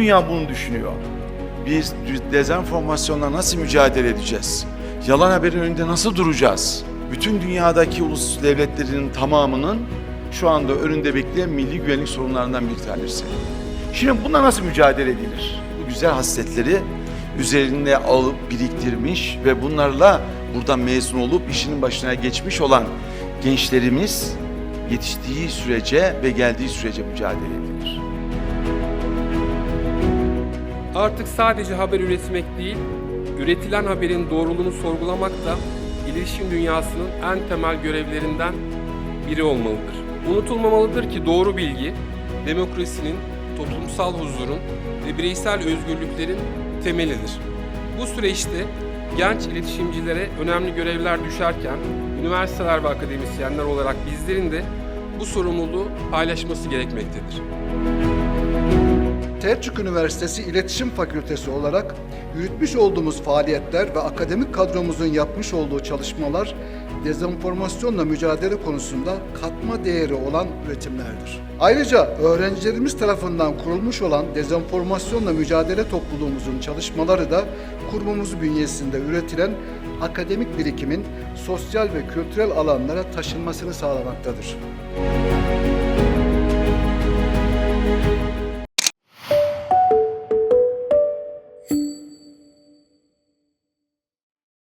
dünya bunu düşünüyor. Biz dezenformasyonla nasıl mücadele edeceğiz? Yalan haberin önünde nasıl duracağız? Bütün dünyadaki ulus devletlerinin tamamının şu anda önünde bekleyen milli güvenlik sorunlarından bir tanesi. Şimdi bununla nasıl mücadele edilir? Bu güzel hasletleri üzerinde alıp biriktirmiş ve bunlarla buradan mezun olup işinin başına geçmiş olan gençlerimiz yetiştiği sürece ve geldiği sürece mücadele edilir. Artık sadece haber üretmek değil, üretilen haberin doğruluğunu sorgulamak da iletişim dünyasının en temel görevlerinden biri olmalıdır. Unutulmamalıdır ki doğru bilgi, demokrasinin, toplumsal huzurun ve bireysel özgürlüklerin temelidir. Bu süreçte genç iletişimcilere önemli görevler düşerken, üniversiteler ve akademisyenler olarak bizlerin de bu sorumluluğu paylaşması gerekmektedir. Selçuk Üniversitesi İletişim Fakültesi olarak yürütmüş olduğumuz faaliyetler ve akademik kadromuzun yapmış olduğu çalışmalar dezenformasyonla mücadele konusunda katma değeri olan üretimlerdir. Ayrıca öğrencilerimiz tarafından kurulmuş olan dezenformasyonla mücadele topluluğumuzun çalışmaları da kurumumuz bünyesinde üretilen akademik birikimin sosyal ve kültürel alanlara taşınmasını sağlamaktadır.